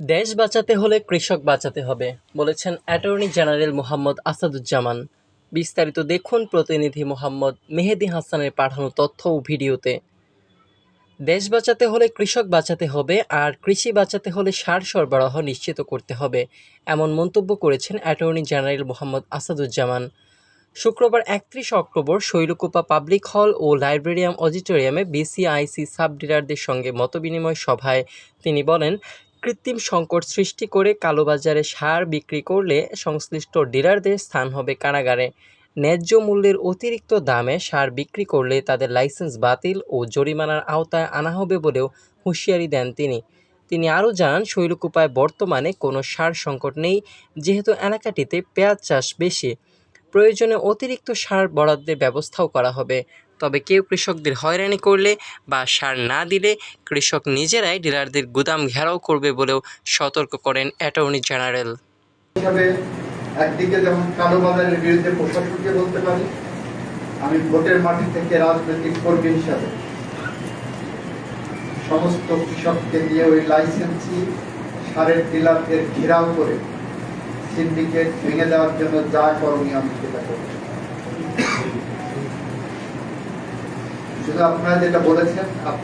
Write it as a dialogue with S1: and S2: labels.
S1: দেশ বাঁচাতে হলে কৃষক বাঁচাতে হবে, বলেছেন অ্যাটর্নি জেনারেল মোহাম্মদ আসাদুজ্জামান। বিস্তারিত দেখুন প্রতিনিধি মোহাম্মদ মেহেদি হাসানের পাঠানো তথ্য ও ভিডিওতে। দেশ বাঁচাতে হলে কৃষক বাঁচাতে হবে, আর কৃষি বাঁচাতে হলে সার সরবরাহ নিশ্চিত করতে হবে, এমন মন্তব্য করেছেন অ্যাটর্নি জেনারেল মোহাম্মদ আসাদুজ্জামান। শুক্রবার একত্রিশ অক্টোবর শৈলকুপা পাবলিক হল ও লাইব্রেরিয়াম অডিটোরিয়ামে বিসিআইসি সাব ডিলারদের সঙ্গে মতবিনিময় সভায় তিনি বলেন কৃত্রিম সংকট সৃষ্টি করে কালোবাজারে সার বিক্রি করলে সংশ্লিষ্ট ডিলারদের স্থান হবে কারাগারে। ন্যায্য মূল্যের অতিরিক্ত দামে সার বিক্রি করলে তাদের লাইসেন্স বাতিল ও জরিমানার আওতায় আনা হবে বলেও হুঁশিয়ারি দেন তিনি। তিনি আরও জানান, শৈলকুপায় বর্তমানে কোনো সার সংকট নেই, যেহেতু এলাকাটিতে পেঁয়াজ চাষ বেশি। প্রয়োজনে অতিরিক্ত সার বরাদ্দের ব্যবস্থাও করা হবে। তবে কেউ কৃষকদের হয়রানি করলে বা সার না দিলে কৃষক নিজেরাই ডিলারদের গুদাম ঘেরাও করবে বলেও সতর্ক করেন অ্যাটর্নি জেনারেল।
S2: একদিকে যেমন কালোবাজারের বিরুদ্ধে প্রশাসনকে বলতে পারি, আমি ভোটের মাটি থেকে রাজনৈতিক কর্মী হিসাবে সমস্ত কৃষককে দিয়ে ওই লাইসেন্সি সারের ডিলারদের ঘেরাও করে সিন্ডিকেট ভেঙে দেওয়ার জন্য যা করণীয় আমি সেটা করব শুধু আপনারা যেটা বলেছেন আপনার